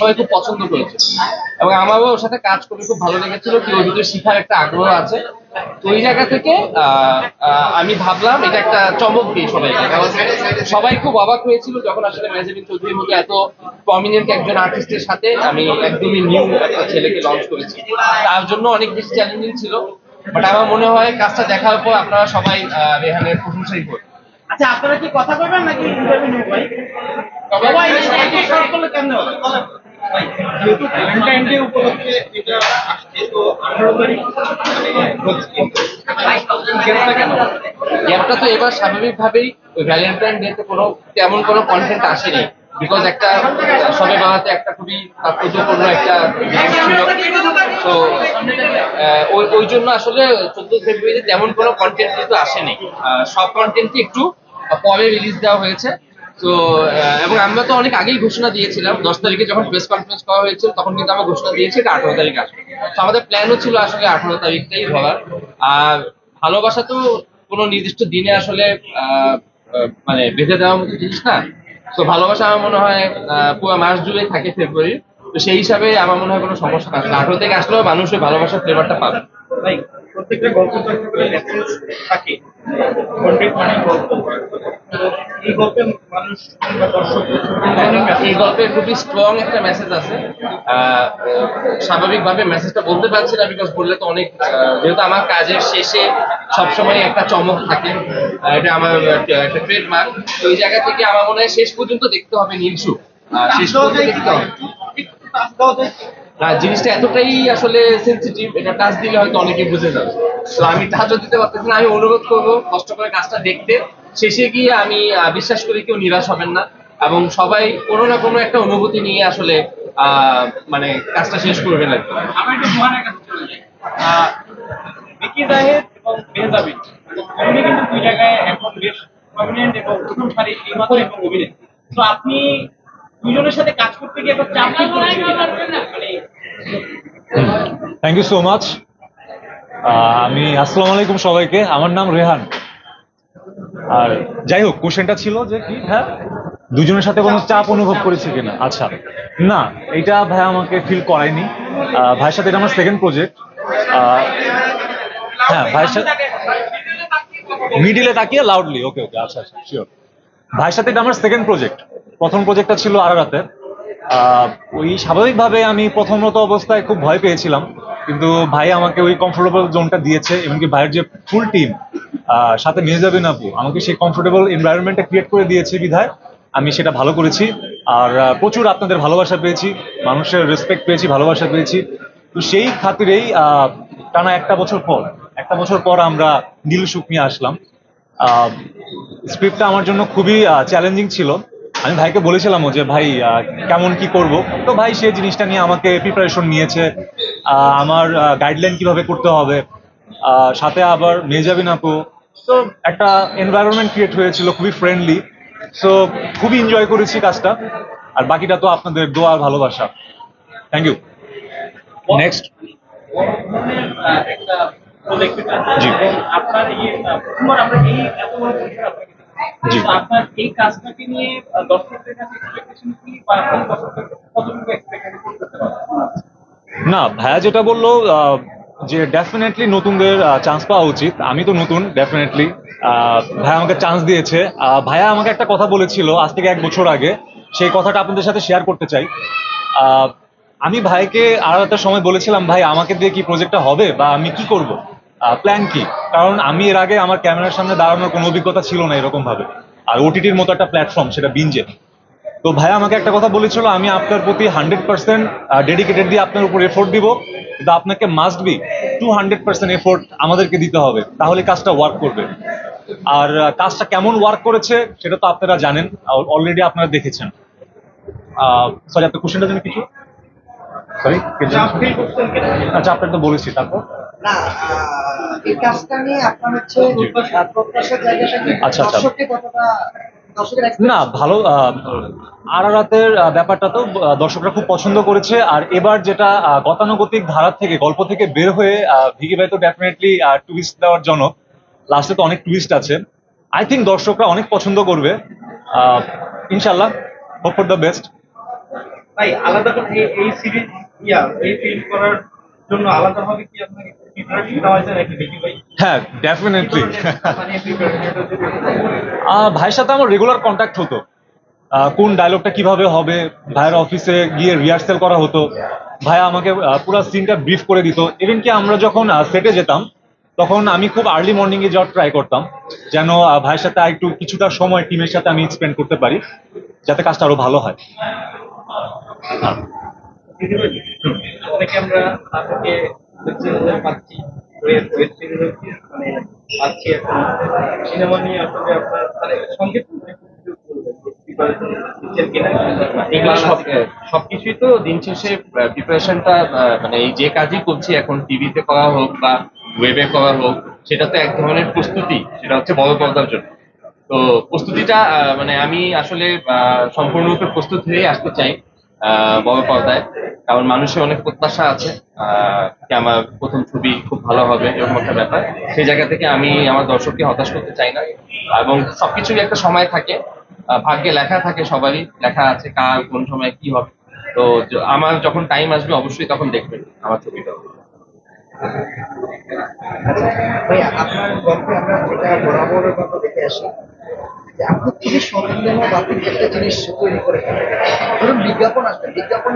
সবাই খুব পছন্দ করেছে। এবং আমারও ওর সাথে কাজ করে খুব ভালো লেগেছিল কি ওর ভিতরে শিখার একটা আগ্রহ আছে। তো ওই জায়গা থেকে আমি ভাবলাম এটা একটা চমক দিই সবাইকে। কারণ সবাই খুব অবাক হয়েছিল যখন আসলে মেজাবিন চৌধুরীর মতো এত প্রমিনেন্ট একজন আর্টিস্টের সাথে আমি একদমই নিউ একটা ছেলেকে লঞ্চ করেছি। তার জন্য অনেক বেশি চ্যালেঞ্জিং ছিল। বাট আমার মনে হয় কাজটা দেখার পর আপনারা সবাই রেহানের প্রশংসাই করবেন। আচ্ছা আপনারা কি কথা বলবেন নাকি ইন্টারভিউ নেব ভাই সবাই একই যেহেতু ভ্যালেন্টাইন ডে উপলক্ষে এটা আসছে তো আঠারো তারিখ গ্যাপটা তো এবার স্বাভাবিকভাবেই ভ্যালেন্টাইন ডেতে কোনো তেমন কোনো কন্টেন্ট আসেনি। বিকজ একটা, সবে বাংলাতে একটা খুবই তাৎপর্যপূর্ণ একটা ছিল। তো ওই ওই জন্য আসলে চোদ্দ ফেব্রুয়ারিতে তেমন কোনো কন্টেন্ট কিন্তু আসেনি। সব কন্টেন্টই একটু পরে রিলিজ দেওয়া হয়েছে। তো এবং আমরা তো অনেক আগেই ঘোষণা দিয়েছিলাম, দশ তারিখে যখন প্রেস কনফারেন্স করা হয়েছিল, তখন কিন্তু আমরা ঘোষণা দিয়েছি এটা আঠারো তারিখ আসবে। তো আমাদের প্ল্যানও ছিল আসলে আঠারো তারিখটাই ধরার। আর ভালোবাসা তো কোনো নির্দিষ্ট দিনে আসলে মানে বেঁধে দেওয়ার মতো জিনিস না। তো ভালোবাসা আমার মনে হয় পুরো মাস জুড়ে থাকে ফেব্রুয়ারি তো সেই হিসাবে আমার মনে হয় কোনো সমস্যা না। আঠারো থেকে আসলেও মানুষ ওই ভালোবাসার ফ্লেভারটা পাবে। প্রত্যেকটা গল্প তো থাকে। এই গল্পে মানুষ এই গল্পে খুবই স্ট্রং একটা মেসেজ আছে। স্বাভাবিকভাবে মেসেজটা বলতে পারছি না বিকজ বললে তো অনেক যেহেতু আমার কাজের শেষে সবসময় একটা চমক থাকে। এটা আমার একটা ট্রেডমার্ক তো ওই জায়গা থেকে আমার মনে হয় শেষ পর্যন্ত দেখতে হবে নীলসু। শেষ পর্যন্ত দেখতে হবে। জিনিসটা এতটাই আসলে সেন্সিটিভ এটা টাচ দিলে হয়তো অনেকে বুঝে যাবে। তো আমি টাচও দিতে পারতেছি না আমি অনুরোধ করব কষ্ট করে কাজটা দেখতে। শেষে গিয়ে আমি বিশ্বাস করি কেউ নিরাশ হবেন না এবং সবাই কোনো না কোনো একটা অনুভূতি নিয়ে আসলে আহ, মানে কাজটা শেষ করবেন আর কি। আমি একটু সুহানের কাছে চলে যাই। আহ, বিকি জাহেদ এবং মেহজাবিন কিন্তু দুই জায়গায় এখন বেশ প্রমিনেন্ট এবং প্রথম সারি নির্মাতা এবং অভিনেত্রী। তো আপনি দুজনের সাথে কাজ করতে গিয়ে চাপ মানে থ্যাংক ইউ সো মাচ আমি আসসালামু আলাইকুম সবাইকে। আমার নাম রেহান। আর যাই হোক কোশ্চেনটা ছিল যে কি হ্যাঁ? দুজনের সাথে কোনো চাপ অনুভব করেছি কিনা? আচ্ছা। না এটা ভাই আমাকে ফিল করায়নি। ভাইয়ের সাথে এটা আমার সেকেন্ড প্রজেক্ট হ্যাঁ ভাইয়ের সাথে মিডিলে তাকিয়ে লাউডলি ওকে ওকে আচ্ছা আচ্ছা শিওর ভাইয়ের সাথে এটা আমার সেকেন্ড প্রজেক্ট প্রথম প্রজেক্টটা ছিল আরারাতে আহ, ওই স্বাভাবিকভাবে আমি প্রথমত অবস্থায় খুব ভয় পেয়েছিলাম। কিন্তু ভাই আমাকে ওই কমফোর্টেবল জোনটা দিয়েছে এমনকি ভাইয়ের যে ফুল টিম সাথে মেহজাবিন আপু, আমাকে সেই কমফোর্টেবল এনভায়রনমেন্টটা ক্রিয়েট করে দিয়েছে বিধায়। আমি সেটা ভালো করেছি। আর প্রচুর আপনাদের ভালোবাসা পেয়েছি, মানুষের রেসপেক্ট পেয়েছি, ভালোবাসা পেয়েছি। তো সেই খাতিরেই টানা একটা বছর পর, একটা বছর পর আমরা নীল সুখ নিয়ে আসলাম। স্ক্রিপ্টটা আমার জন্য খুবই চ্যালেঞ্জিং ছিল। আমি ভাইকে বলেছিলামও যে ভাই কেমন কি করব? তো ভাই সেই জিনিসটা নিয়ে আমাকে প্রিপারেশন নিয়েছে। আমার গাইডলাইন কীভাবে করতে হবে? সাথে আবার মেজাবিন আপু। তো একটা এনভায়রনমেন্ট ক্রিয়েট হয়েছিল খুবই ফ্রেন্ডলি সো খুবই এনজয় করেছি কাজটা। আর বাকিটা তো আপনাদের দোয়া আর ভালোবাসা। থ্যাংক ইউ নেক্সট জি। আপনার এই এত বড়। জি। আপনার এই কাজটাকে নিয়ে দর্শকদের কাছে এক্সপেকটেশন কি বা কোন দর্শকদের কতটুকু এক্সপেকটেশন করতে পারবেন? না ভাইয়া যেটা বলল যে ডেফিনেটলি নতুনদের চান্স পাওয়া উচিত। আমি তো নতুন ডেফিনেটলি ভাইয়া আমাকে চান্স দিয়েছে। আহ, ভাইয়া আমাকে একটা কথা বলেছিল আজ থেকে এক বছর আগে। সেই কথাটা আপনাদের সাথে শেয়ার করতে চাই। আহ, আমি ভাইকে আর একটা সময় বলেছিলাম ভাই আমাকে দিয়ে কি প্রজেক্টটা হবে বা আমি কি করব? প্ল্যান কি? কারণ আমি এর আগে আমার ক্যামেরার সামনে দাঁড়ানোর কোনো অভিজ্ঞতা ছিল না এরকম ভাবে আর ওটিটির মতো একটা প্ল্যাটফর্ম সেটা বিঞ্জে তো ভাই আমাকে একটা কথা বলেছিল আমি আপনার প্রতি হান্ড্রেড পার্সেন্ট ডেডিকেটেড দিয়ে আপনার উপর এফোর্ট দিব কিন্তু আপনাকে must be two hundred percent effort আমাদেরকে দিতে হবে তাহলে কাজটা ওয়ার্ক করবে। আর কাজটা কেমন ওয়ার্ক করেছে সেটা তো আপনারা জানেন অলরেডি আপনারা দেখেছেন। সরি আপনার কোশ্চেনটা জন্য কিছু? সরি আচ্ছা আপনার তো বলেছি তারপর? এই কাজটা নিয়ে আপনার হচ্ছে প্রত্যাশার জায়গাটা আচ্ছা, আচ্ছা। কতটা না ভালো আরারাতের ব্যাপারটা তো দর্শকরা খুব পছন্দ করেছে। আর এবার যেটা গতানুগতিক ধারা থেকে গল্প থেকে বের হয়ে আহ, ভিকি ভাই তো ডেফিনেটলি টুইস্ট দেওয়ার জনক লাস্টে তো অনেক টুইস্ট আছে। আই থিঙ্ক দর্শকরা অনেক পছন্দ করবে। আহ, ইনশাল্লাহ হোপ ফর দ্য বেস্ট তাই আলাদা করে এই- এই সিরিজ ইয়া এই ফিল্ম করার জন্য আলাদাভাবে কি আপনাকে হ্যাঁ ডেফিনেটলি ভাইয়ের সাথে আমার রেগুলার কন্ট্যাক্ট হতো। কোন ডায়লগটা কীভাবে হবে? ভাইয়ের অফিসে গিয়ে রিহার্সেল করা হতো। ভাইয়া আমাকে পুরো সিনটা ব্রিফ করে দিত। ইভেন কি আমরা যখন সেটে যেতাম, তখন আমি খুব আর্লি মর্নিং এ যাওয়ার ট্রাই করতাম। যেন ভাইয়ের সাথে একটু কিছুটা সময় টিমের সাথে আমি স্পেন্ড করতে পারি, যাতে কাজটা আরও ভালো হয়। আমরা পাচ্ছি। ওয়েব সিরিজ মানে পাচ্ছি এখন। সিনেমা নিয়ে আসলে আপনার মানে সবকিছুই তো দিন শেষে প্রিপারেশনটা মানে এই যে কাজই করছি এখন টিভিতে করা হোক বা ওয়েবে করা হোক সেটা তো এক ধরনের প্রস্তুতি সেটা হচ্ছে বড় পর্দার জন্য। তো প্রস্তুতিটা আহ, মানে আমি আসলে আহ, সম্পূর্ণরূপে প্রস্তুত হয়ে আসতে চাই আহ, বড় পর্দায়। কারণ মানুষের অনেক প্রত্যাশা আছে যে আমার প্রথম ছবি খুব ভালো হবে এরকম একটা ব্যাপার। সেই জায়গা থেকে আমি আমার দর্শককে হতাশ করতে চাই না। এবং সবকিছুরই একটা সময় থাকে ভাগ্যে লেখা থাকে সবারই, লেখা আছে কার, কোন সময় কি হবে। তো আমার যখন টাইম আসবে অবশ্যই তখন দেখবেন আমার ছবিটা। ধরুন বিজ্ঞাপন আসবে, বিজ্ঞাপন